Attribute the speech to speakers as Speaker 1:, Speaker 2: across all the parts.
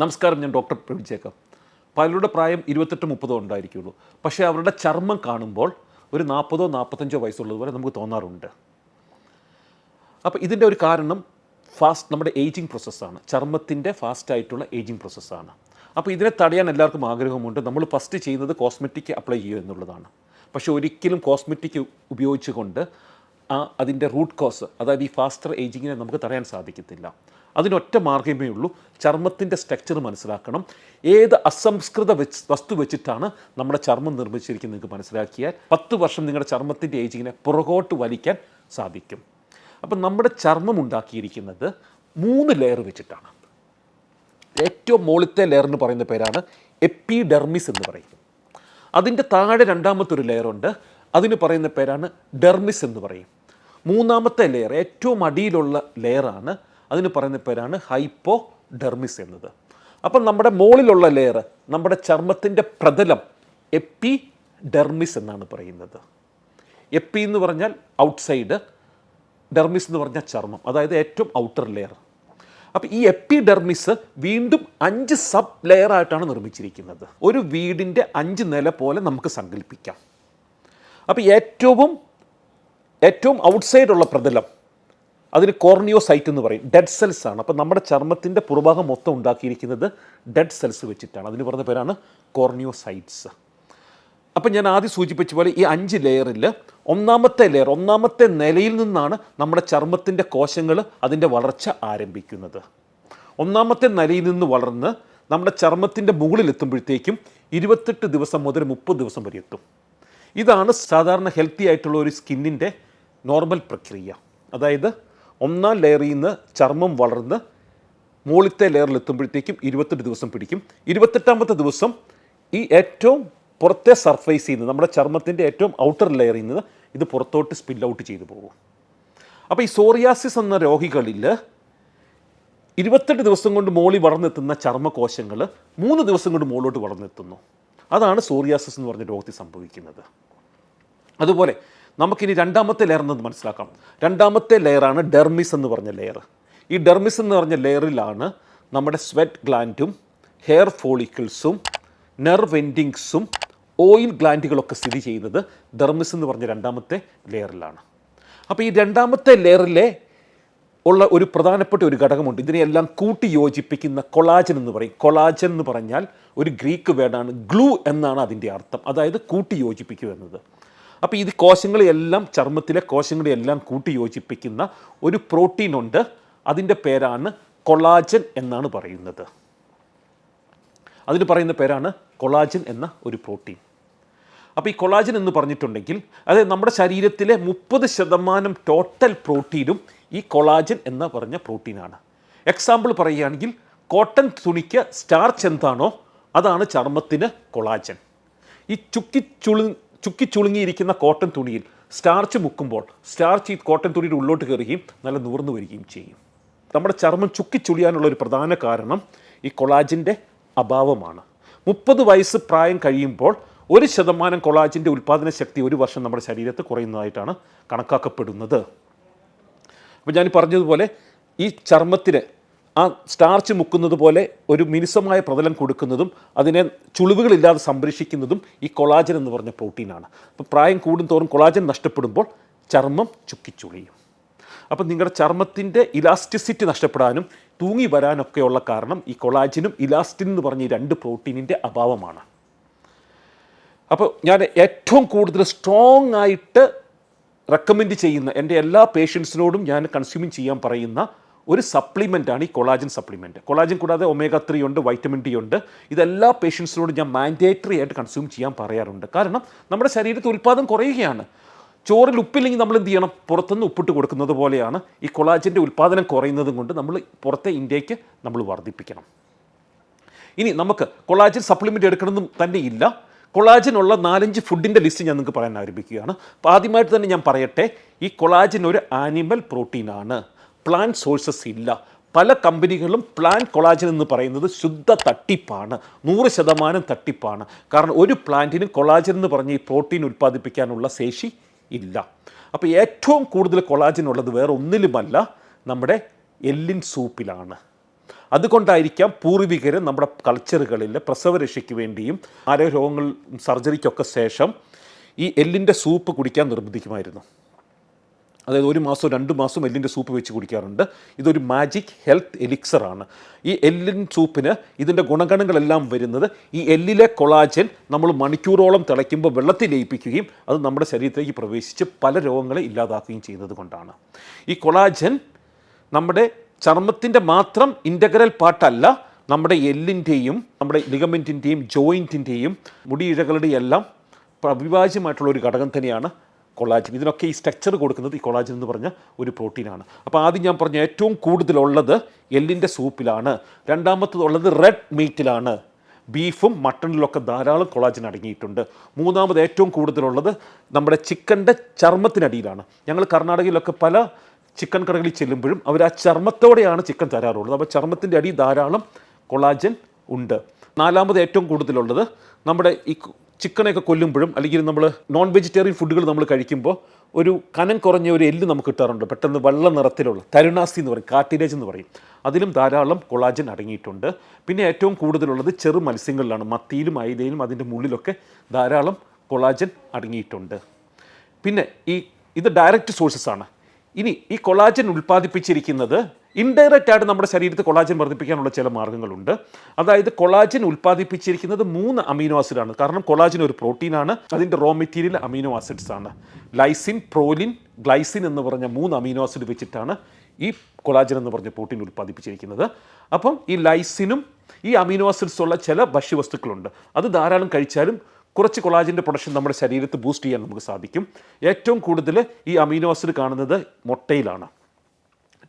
Speaker 1: നമസ്കാരം ഞാൻ doctor Praveen Jacob. പലരുടെ പ്രായം ഇരുപത്തെട്ട് മുപ്പതോ ഉണ്ടായിരിക്കുള്ളൂ. പക്ഷേ അവരുടെ ചർമ്മം കാണുമ്പോൾ ഒരു നാൽപ്പതോ നാൽപ്പത്തഞ്ചോ വയസ്സുള്ളതുപോലെ നമുക്ക് തോന്നാറുണ്ട്. അപ്പോൾ ഇതിന്റെ ഒരു കാരണം ഫാസ്റ്റ് നമ്മുടെ ഏജിങ് പ്രോസസ്സാണ് ചർമ്മത്തിന്റെ ഫാസ്റ്റായിട്ടുള്ള ഏജിങ് പ്രോസസ്സാണ് അപ്പോൾ ഇതിനെ തടയാൻ എല്ലാവർക്കും ആഗ്രഹമുണ്ട്. നമ്മൾ ഫസ്റ്റ് ചെയ്യുന്നത് കോസ്മെറ്റിക് അപ്ലൈ ചെയ്യുക എന്നുള്ളതാണ്. പക്ഷേ ഒരിക്കലും കോസ്മെറ്റിക് ഉപയോഗിച്ചുകൊണ്ട് ആ അതിന്റെ റൂട്ട് കോസ് അതായത് ഈ ഫാസ്റ്റർ ഏജിങ്ങിനെ നമുക്ക് തടയാൻ സാധിക്കത്തില്ല. അതിനൊറ്റ മാർഗമേ ഉള്ളൂ. ചർമ്മത്തിന്റെ സ്ട്രക്ചർ മനസ്സിലാക്കണം. ഏത് അസംസ്കൃത വസ്തു വെച്ചിട്ടാണ് നമ്മുടെ ചർമ്മം നിർമ്മിച്ചിരിക്കുന്നത് നിങ്ങൾക്ക് മനസ്സിലാക്കിയാൽ പത്ത് വർഷം നിങ്ങളുടെ ചർമ്മത്തിന്റെ ഏജിങ്ങിനെ പുറകോട്ട് വലിക്കാൻ സാധിക്കും. അപ്പം നമ്മുടെ ചർമ്മം ഉണ്ടാക്കിയിരിക്കുന്നത് മൂന്ന് ലെയർ വെച്ചിട്ടാണ്. ഏറ്റവും മുകളിലത്തെ ലെയർ എന്ന് പറയുന്ന പേരാണ് എപ്പിഡെർമിസ് എന്ന് പറയും. അതിന്റെ താഴെ രണ്ടാമത്തെ ഒരു ലെയറുണ്ട് അതിന് പറയുന്ന പേരാണ് ഡെർമിസ് എന്ന് പറയും. മൂന്നാമത്തെ ലെയർ ഏറ്റവും അടിയിലുള്ള ലെയറാണ് അതിന് പറയുന്ന പേരാണ് ഹൈപ്പോ ഡെർമിസ് എന്നത് അപ്പം നമ്മുടെ മുകളിലുള്ള ലെയർ നമ്മുടെ ചർമ്മത്തിന്റെ പ്രതലം എപ്പി ഡെർമിസ് എന്നാണ് പറയുന്നത്. എപ്പി എന്ന് പറഞ്ഞാൽ ഔട്ട്സൈഡ് ഡെർമിസ് എന്ന് പറഞ്ഞാൽ ചർമ്മം അതായത് ഏറ്റവും ഔട്ടർ ലെയർ അപ്പോൾ ഈ എപ്പി ഡെർമിസ് വീണ്ടും അഞ്ച് സബ് ലെയർ ആയിട്ടാണ് നിർമ്മിച്ചിരിക്കുന്നത്. ഒരു വീടിന്റെ അഞ്ച് നില പോലെ നമുക്ക് സങ്കല്പിക്കാം. അപ്പോൾ ഏറ്റവും ഏറ്റവും ഔട്ട്സൈഡുള്ള പ്രതലം അതിന് കോർണിയോ സൈറ്റ് എന്ന് പറയും. ഡെഡ് സെൽസ് ആണ്. അപ്പോൾ നമ്മുടെ ചർമ്മത്തിന്റെ പുറഭാഗം മൊത്തം ഉണ്ടാക്കിയിരിക്കുന്നത് ഡെഡ് സെൽസ് വെച്ചിട്ടാണ്. അതിന് പറഞ്ഞ പേരാണ് കോർണിയോ സൈറ്റ്സ് അപ്പം ഞാൻ ആദ്യം സൂചിപ്പിച്ച പോലെ ഈ അഞ്ച് ലെയറിൽ ഒന്നാമത്തെ ലെയർ ഒന്നാമത്തെ നിലയിൽ നിന്നാണ് നമ്മുടെ ചർമ്മത്തിന്റെ കോശങ്ങൾ അതിന്റെ വളർച്ച ആരംഭിക്കുന്നത്. ഒന്നാമത്തെ നിലയിൽ നിന്ന് വളർന്ന് നമ്മുടെ ചർമ്മത്തിന്റെ മുകളിൽ എത്തുമ്പോഴത്തേക്കും ഇരുപത്തെട്ട് ദിവസം മുതൽ മുപ്പത് ദിവസം വരെ എത്തും. ഇതാണ് സാധാരണ ഹെൽത്തി ആയിട്ടുള്ള ഒരു സ്കിന്നിന്റെ നോർമൽ പ്രക്രിയ. അതായത് ഒന്നാം ലെയറിൽ നിന്ന് ചർമ്മം വളർന്ന് മുകളിലത്തെ ലെയറിൽ എത്തുമ്പോഴത്തേക്കും ഇരുപത്തെട്ട് ദിവസം പിടിക്കും. ഇരുപത്തെട്ടാമത്തെ ദിവസം ഈ ഏറ്റവും പുറത്തെ സർഫേസിൽ നിന്ന് നമ്മുടെ ചർമ്മത്തിന്റെ ഏറ്റവും ഔട്ടർ ലെയറിൽ നിന്ന് ഇത് പുറത്തോട്ട് സ്പിൽ ഔട്ട് ചെയ്തു പോകും. അപ്പോൾ ഈ സോറിയാസിസ് എന്ന രോഗികളിൽ ഇരുപത്തെട്ട് ദിവസം കൊണ്ട് മോളി വളർന്നെത്തുന്ന ചർമ്മകോശങ്ങൾ മൂന്ന് ദിവസം കൊണ്ട് മുകളിലോട്ട് വളർന്നെത്തുന്നു. അതാണ് സോറിയാസിസ് എന്ന് പറഞ്ഞ രോഗത്തിൽ സംഭവിക്കുന്നത്. അതുപോലെ നമുക്കിനി രണ്ടാമത്തെ ലെയർ എന്ന് മനസ്സിലാക്കാം. രണ്ടാമത്തെ ലെയറാണ് ഡെർമിസ് എന്ന് പറഞ്ഞ ലെയർ ഈ ഡെർമിസ് എന്ന് പറഞ്ഞ ലെയറിലാണ് നമ്മുടെ സ്വെറ്റ് ഗ്ലാൻഡും ഹെയർ ഫോളിക്കിൾസും നെർവ് എൻഡിങ്സും ഓയിൽ ഗ്ലാൻഡുകളൊക്കെ സ്ഥിതി ചെയ്യുന്നത് ഡെർമിസ് എന്ന് പറഞ്ഞ രണ്ടാമത്തെ ലെയറിലാണ് അപ്പോൾ ഈ രണ്ടാമത്തെ ലെയറിലെ ഉള്ള ഒരു പ്രധാനപ്പെട്ട ഒരു ഘടകമുണ്ട്. ഇതിനെയെല്ലാം കൂട്ടി യോജിപ്പിക്കുന്ന കൊളാജൻ എന്ന് പറയും. കൊളാജൻ എന്ന് പറഞ്ഞാൽ ഒരു ഗ്രീക്ക് വേർഡാണ് ഗ്ലൂ എന്നാണ് അതിന്റെ അർത്ഥം. അതായത് കൂട്ടി യോജിപ്പിക്കുക എന്നത്. അപ്പോൾ ഇത് കോശങ്ങളെയെല്ലാം ചർമ്മത്തിലെ കോശങ്ങളെയെല്ലാം കൂട്ടി യോജിപ്പിക്കുന്ന ഒരു പ്രോട്ടീൻ ഉണ്ട്. അതിന്റെ പേരാണ് കൊളാജൻ എന്നാണ് പറയുന്നത്. അതിന് പറയുന്ന പേരാണ് കൊളാജൻ എന്ന ഒരു പ്രോട്ടീൻ. അപ്പോൾ ഈ കൊളാജൻ എന്ന് പറഞ്ഞിട്ടുണ്ടെങ്കിൽ അതായത് നമ്മുടെ ശരീരത്തിലെ മുപ്പത് ശതമാനം ടോട്ടൽ പ്രോട്ടീനും ഈ കൊളാജൻ എന്ന് പറഞ്ഞ പ്രോട്ടീനാണ്. എക്സാമ്പിൾ പറയുകയാണെങ്കിൽ കോട്ടൺ തുണിക്ക് സ്റ്റാർച്ച് എന്താണോ അതാണ് ചർമ്മത്തിന് കൊളാജൻ. ഈ ചുക്കി ചുളു ചുക്കി ചുളുങ്ങിയിരിക്കുന്ന കോട്ടൺ തുണിയിൽ സ്റ്റാർച്ച് മുക്കുമ്പോൾ സ്റ്റാർച്ച് ഈ കോട്ടൺ തുണിയുടെ ഉള്ളോട്ട് കയറുകയും നല്ല നൂർന്നു വരികയും ചെയ്യും. നമ്മുടെ ചർമ്മം ചുക്കി ചുളിയാനുള്ള ഒരു പ്രധാന കാരണം ഈ കൊളാജിന്റെ അഭാവമാണ്. മുപ്പത് വയസ്സ് പ്രായം കഴിയുമ്പോൾ ഒരു ശതമാനം കൊളാജിന്റെ ഉൽപ്പാദന ശക്തി ഒരു വർഷം നമ്മുടെ ശരീരത്ത് കുറയുന്നതായിട്ടാണ് കണക്കാക്കപ്പെടുന്നത്. അപ്പോൾ ഞാൻ പറഞ്ഞതുപോലെ ഈ ചർമ്മത്തിന് ആ സ്റ്റാർച്ച് മുക്കുന്നത് പോലെ ഒരു മിനുസമായ പ്രതലം കൊടുക്കുന്നതും അതിനെ ചുളിവുകളില്ലാതെ സംരക്ഷിക്കുന്നതും ഈ കൊളാജൻ എന്ന് പറഞ്ഞ പ്രോട്ടീനാണ്. അപ്പോൾ പ്രായം കൂടുന്തോറും കൊളാജൻ നഷ്ടപ്പെടുമ്പോൾ ചർമ്മം ചുക്കിച്ചുളിയും. അപ്പം നിങ്ങളുടെ ചർമ്മത്തിന്റെ ഇലാസ്റ്റിസിറ്റി നഷ്ടപ്പെടാനും തൂങ്ങി വരാനൊക്കെയുള്ള കാരണം ഈ കൊളാജിനും ഇലാസ്റ്റിൻ എന്ന് പറഞ്ഞ ഈ രണ്ട് പ്രോട്ടീനിന്റെ അഭാവമാണ്. അപ്പോൾ ഞാൻ ഏറ്റവും കൂടുതൽ സ്ട്രോങ് ആയിട്ട് റെക്കമെൻഡ് ചെയ്യുന്ന എന്റെ എല്ലാ പേഷ്യൻസിനോടും ഞാൻ കൺസ്യൂമിങ് ചെയ്യാൻ പറയുന്ന ഒരു സപ്ലിമെന്റാണ് ഈ കൊളാജൻ സപ്ലിമെന്റ് കൊളാജിൻ കൂടാതെ ഒമേഗ ത്രീ ഉണ്ട് വൈറ്റമിൻ ഡി ഉണ്ട്. ഇതെല്ലാ പേഷ്യൻസിനോടും ഞാൻ മാൻഡേറ്ററി ആയിട്ട് കൺസ്യൂം ചെയ്യാൻ പറയാറുണ്ട്. കാരണം നമ്മുടെ ശരീരത്തിൽ ഉൽപ്പാദനം കുറയുകയാണ്. ചോറിൽ ഉപ്പില്ലെങ്കിൽ നമ്മൾ എന്ത് ചെയ്യണം? പുറത്തുനിന്ന് ഉപ്പിട്ട് കൊടുക്കുന്നത് പോലെയാണ് ഈ കൊളാജിന്റെ ഉൽപ്പാദനം കുറയുന്നതും കൊണ്ട് നമ്മൾ പുറത്തെ ഇന്ത്യയ്ക്ക് നമ്മൾ വർദ്ധിപ്പിക്കണം. ഇനി നമുക്ക് കൊളാജിൻ സപ്ലിമെന്റ് എടുക്കണമെന്നും തന്നെ ഇല്ല. കൊളാജിനുള്ള നാലഞ്ച് ഫുഡിന്റെ ലിസ്റ്റ് ഞാൻ നിങ്ങൾക്ക് പറയാൻ ആരംഭിക്കുകയാണ്. അപ്പോൾ ആദ്യമായിട്ട് തന്നെ ഞാൻ പറയട്ടെ ഈ കൊളാജിൻ ഒരു ആനിമൽ പ്രോട്ടീനാണ് പ്ലാന്റ് സോഴ്സസ് ഇല്ല. പല കമ്പനികളും പ്ലാൻ കൊളാജൻ എന്ന് പറയുന്നത് ശുദ്ധ തട്ടിപ്പാണ്. നൂറ് ശതമാനം തട്ടിപ്പാണ്. കാരണം ഒരു പ്ലാന്റിനും കൊളാജൻ എന്ന് പറഞ്ഞ് ഈ പ്രോട്ടീൻ ഉൽപ്പാദിപ്പിക്കാനുള്ള ശേഷി ഇല്ല. അപ്പോൾ ഏറ്റവും കൂടുതൽ കൊളാജൻ ഉള്ളത് വേറെ ഒന്നിലുമല്ല നമ്മുടെ എല്ലിൻ സൂപ്പിലാണ്. അതുകൊണ്ടായിരിക്കാം പൂർവികർ നമ്മുടെ കൾച്ചറുകളിൽ പ്രസവരക്ഷയ്ക്ക് വേണ്ടിയും ആരോഗ്യ രോഗങ്ങൾ സർജറിക്കൊക്കെ ശേഷം ഈ എല്ലിന്റെ സൂപ്പ് കുടിക്കാൻ നിർബന്ധിക്കുമായിരുന്നു. അതായത് ഒരു മാസം രണ്ട് മാസം എല്ലിന്റെ സൂപ്പ് വെച്ച് കുടിക്കാറുണ്ട്. ഇതൊരു മാജിക് ഹെൽത്ത് എലിക്സറാണ് ഈ എല്ലിൻ സൂപ്പിന് ഇതിന്റെ ഗുണഗണങ്ങളെല്ലാം വരുന്നത് ഈ എല്ലിലെ കൊളാജൻ നമ്മൾ മണിക്കൂറോളം തിളയ്ക്കുമ്പോൾ വെള്ളത്തിൽ ലയിപ്പിക്കുകയും അത് നമ്മുടെ ശരീരത്തിലേക്ക് പ്രവേശിച്ച് പല രോഗങ്ങളെ ഇല്ലാതാക്കുകയും ചെയ്യുന്നത് കൊണ്ടാണ്. ഈ കൊളാജൻ നമ്മുടെ ചർമ്മത്തിന്റെ മാത്രം ഇന്റഗ്രൽ പാർട്ടല്ല നമ്മുടെ എല്ലിന്റെയും നമ്മുടെ ലിഗമെന്റിന്റെയും ജോയിന്റിന്റെയും മുടിയിഴകളുടെയും എല്ലാം അവിഭാജ്യമായിട്ടുള്ള ഒരു ഘടകം തന്നെയാണ്. കൊളാജിൻ ഇതിനൊക്കെ ഈ സ്ട്രക്ചർ കൊടുക്കുന്നത് ഈ കൊളാജിൻ എന്ന് പറഞ്ഞ ഒരു പ്രോട്ടീനാണ്. അപ്പോൾ ആദ്യം ഞാൻ പറഞ്ഞ ഏറ്റവും കൂടുതലുള്ളത് എല്ലിന്റെ സൂപ്പിലാണ്. രണ്ടാമത്തതുള്ളത് റെഡ് മീറ്റിലാണ് ബീഫും മട്ടണിലൊക്കെ ധാരാളം കൊളാജിൻ അടങ്ങിയിട്ടുണ്ട്. മൂന്നാമത് ഏറ്റവും കൂടുതലുള്ളത് നമ്മുടെ ചിക്കന്റെ ചർമ്മത്തിനടിയിലാണ്. ഞങ്ങൾ കർണാടകയിലൊക്കെ പല ചിക്കൻ കടകളിൽ ചെല്ലുമ്പോഴും അവർ ആ ചർമ്മത്തോടെയാണ് ചിക്കൻ തരാറുള്ളത്. അപ്പോൾ ചർമ്മത്തിന്റെ അടി ധാരാളം കൊളാജൻ ഉണ്ട്. നാലാമത് ഏറ്റവും കൂടുതലുള്ളത് നമ്മുടെ ഈ ചിക്കനൊക്കെ കൊല്ലുമ്പോഴും അല്ലെങ്കിൽ നമ്മൾ നോൺ വെജിറ്റേറിയൻ ഫുഡുകൾ നമ്മൾ കഴിക്കുമ്പോൾ ഒരു കനം കുറഞ്ഞ ഒരു എല്ല് നമുക്ക് കിട്ടാറുണ്ട്. പെട്ടെന്ന് വെള്ള നിറത്തിലുള്ള തരുണാസ്തി എന്ന് പറയും കാർട്ടിലേജ് എന്ന് പറയും. അതിലും ധാരാളം കൊളാജൻ അടങ്ങിയിട്ടുണ്ട്. പിന്നെ ഏറ്റവും കൂടുതലുള്ളത് ചെറു മത്സ്യങ്ങളിലാണ്. മത്തിയിലും അയിലയിലും അതിന്റെ മുള്ളിലൊക്കെ ധാരാളം കൊളാജൻ അടങ്ങിയിട്ടുണ്ട്. പിന്നെ ഈ ഇത് ഡയറക്റ്റ് സോഴ്സസ് ആണ്. ഇനി ഈ കൊളാജൻ ഉൽപ്പാദിപ്പിച്ചിരിക്കുന്നത് ഇൻഡയറക്റ്റ് ആയിട്ട് നമ്മുടെ ശരീരത്തിൽ കൊളാജൻ വർദ്ധിപ്പിക്കാനുള്ള ചില മാർഗങ്ങളുണ്ട് അതായത് കൊളാജൻ ഉൽപ്പാദിപ്പിച്ചിരിക്കുന്നത് മൂന്ന് അമീനോ ആസിഡാണ്. കാരണം കൊളാജൻ ഒരു പ്രോട്ടീനാണ് അതിന്റെ റോ മെറ്റീരിയൽ അമീനോ ആസിഡ്സ് ആണ്. ലൈസിൻ പ്രോലിൻ ഗ്ലൈസിൻ എന്ന് പറഞ്ഞ മൂന്ന് അമീനോ ആസിഡ് വെച്ചിട്ടാണ് ഈ കൊളാജൻ എന്ന് പറഞ്ഞ പ്രോട്ടീൻ ഉൽപ്പാദിപ്പിച്ചിരിക്കുന്നത്. അപ്പം ഈ ലൈസിനും ഈ അമീനോ ആസിഡ്സ് ഉള്ള ചില ഭക്ഷ്യവസ്തുക്കളുണ്ട്. അത് ധാരാളം കഴിച്ചാലും കുറച്ച് കൊളാജിന്റെ പ്രൊഡക്ഷൻ നമ്മുടെ ശരീരത്ത് ബൂസ്റ്റ് ചെയ്യാൻ നമുക്ക് സാധിക്കും. ഏറ്റവും കൂടുതൽ ഈ അമീനോ ആസിഡ് കാണുന്നത് മുട്ടയിലാണ്.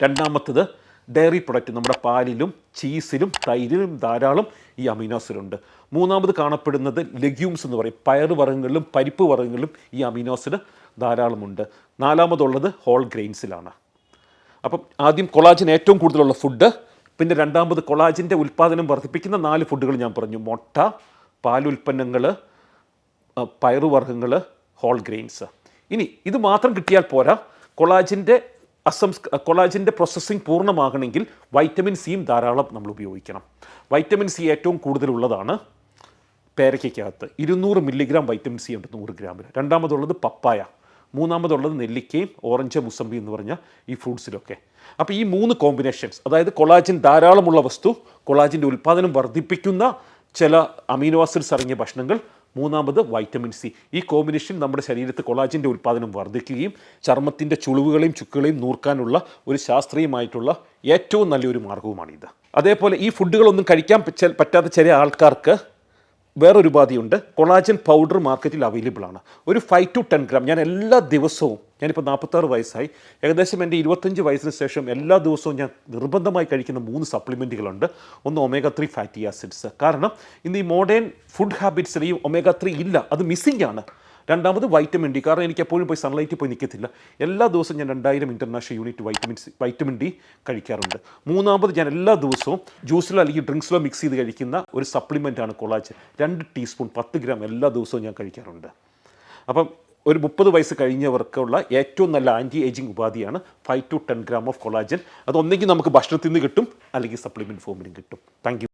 Speaker 1: രണ്ടാമത്തത് ഡയറി പ്രൊഡക്റ്റ് നമ്മുടെ പാലിലും ചീസിലും തൈരിലും ധാരാളം ഈ അമിനോസിഡുണ്ട് മൂന്നാമത് കാണപ്പെടുന്നത് ലെഗ്യൂംസ് എന്ന് പറയും. പയർ വർഗങ്ങളിലും പരിപ്പ് വർഗങ്ങളിലും ഈ അമിനോസിഡ് ധാരാളമുണ്ട്. നാലാമതുള്ളത് ഹോൾ ഗ്രെയിൻസിലാണ് അപ്പം ആദ്യം കൊളാജിൻ ഏറ്റവും കൂടുതലുള്ള ഫുഡ് പിന്നെ രണ്ടാമത് കൊളാജിന്റെ ഉൽപ്പാദനം വർദ്ധിപ്പിക്കുന്ന നാല് ഫുഡുകൾ ഞാൻ പറഞ്ഞു. മുട്ട പാലുൽപ്പന്നങ്ങൾ പയറുവർഗങ്ങൾ ഹോൾ ഗ്രെയിൻസ് ഇനി ഇത് മാത്രം കിട്ടിയാൽ പോരാ. കൊളാജിന്റെ അസംസ് കൊളാജിന്റെ പ്രോസസ്സിങ് പൂർണമാകണമെങ്കിൽ വൈറ്റമിൻ സിയും ധാരാളം നമ്മൾ ഉപയോഗിക്കണം. വൈറ്റമിൻ സി ഏറ്റവും കൂടുതലുള്ളതാണ് പേരയ്ക്കകത്ത് ഇരുന്നൂറ് മില്ലിഗ്രാം വൈറ്റമിൻ സി ഉണ്ട് നൂറ് ഗ്രാമിൽ രണ്ടാമതുള്ളത് പപ്പായ. മൂന്നാമതുള്ളത് നെല്ലിക്കയും ഓറഞ്ച് മുസംബി എന്ന് പറഞ്ഞ ഈ ഫ്രൂട്ട്സിലൊക്കെ. അപ്പോൾ ഈ മൂന്ന് കോമ്പിനേഷൻസ് അതായത് കൊളാജിൻ ധാരാളമുള്ള വസ്തു കൊളാജിന്റെ ഉൽപ്പാദനം വർദ്ധിപ്പിക്കുന്ന ചില അമീനോ ആസിഡ്സ് അടങ്ങിയ ഭക്ഷണങ്ങൾ മൂന്നാമത് വൈറ്റമിൻ സി ഈ കോമ്പിനേഷൻ നമ്മുടെ ശരീരത്ത് കൊളാജിന്റെ ഉൽപ്പാദനം വർദ്ധിക്കുകയും ചർമ്മത്തിന്റെ ചുളിവുകളെയും ചുക്കുകളെയും നൂർക്കാനുള്ള ഒരു ശാസ്ത്രീയമായിട്ടുള്ള ഏറ്റവും നല്ലൊരു മാർഗവുമാണിത് അതേപോലെ ഈ ഫുഡുകളൊന്നും കഴിക്കാൻ പറ്റാത്ത ചില ആൾക്കാർക്ക് വേറൊരു ഉപാധിയുണ്ട്. കൊളാജൻ പൗഡർ മാർക്കറ്റിൽ അവൈലബിൾ ആണ്. ഒരു ഫൈവ് ടു ടെൻ ഗ്രാം ഞാൻ എല്ലാ ദിവസവും ഞാനിപ്പോൾ നാൽപ്പത്താറ് വയസ്സായി. ഏകദേശം എന്റെ ഇരുപത്തഞ്ച് വയസ്സിന് ശേഷം എല്ലാ ദിവസവും ഞാൻ നിർബന്ധമായി കഴിക്കുന്ന മൂന്ന് സപ്ലിമെന്റുകളുണ്ട് ഒന്ന് ഒമേഗ ത്രീ ഫാറ്റി ആസിഡ്സ് കാരണം ഇന്ന് ഈ മോഡേൺ ഫുഡ് ഹാബിറ്റ്സിൽ ഈ ഒമേഗ ത്രീ ഇല്ല. അത് മിസ്സിംഗ് ആണ്. രണ്ടാമത് വൈറ്റമിൻ ഡി കാരണം എനിക്ക് എപ്പോഴും പോയി സൺലൈറ്റിൽ പോയി നിൽക്കത്തില്ല എല്ലാ ദിവസവും ഞാൻ രണ്ടായിരം international unit vitamin C vitamin D കഴിക്കാറുണ്ട്. മൂന്നാമത് ഞാൻ എല്ലാ ദിവസവും ജ്യൂസിലോ അല്ലെങ്കിൽ ഡ്രിങ്ക്സിലോ മിക്സ് ചെയ്ത് കഴിക്കുന്ന ഒരു സപ്ലിമെന്റ് ആണ് കൊളാജൻ രണ്ട് ടീസ്പൂൺ പത്ത് ഗ്രാം എല്ലാ ദിവസവും ഞാൻ കഴിക്കാറുണ്ട്. അപ്പം ഒരു മുപ്പത് വയസ്സ് കഴിഞ്ഞവർക്കുള്ള ഏറ്റവും നല്ല ആന്റി ഏജിങ് ഉപാധിയാണ് five to ten gram of collagen അത് ഒന്നെങ്കിൽ നമുക്ക് ഭക്ഷണത്തിൽ നിന്ന് കിട്ടും അല്ലെങ്കിൽ സപ്ലിമെന്റ് ഫോമിലും കിട്ടും. താങ്ക്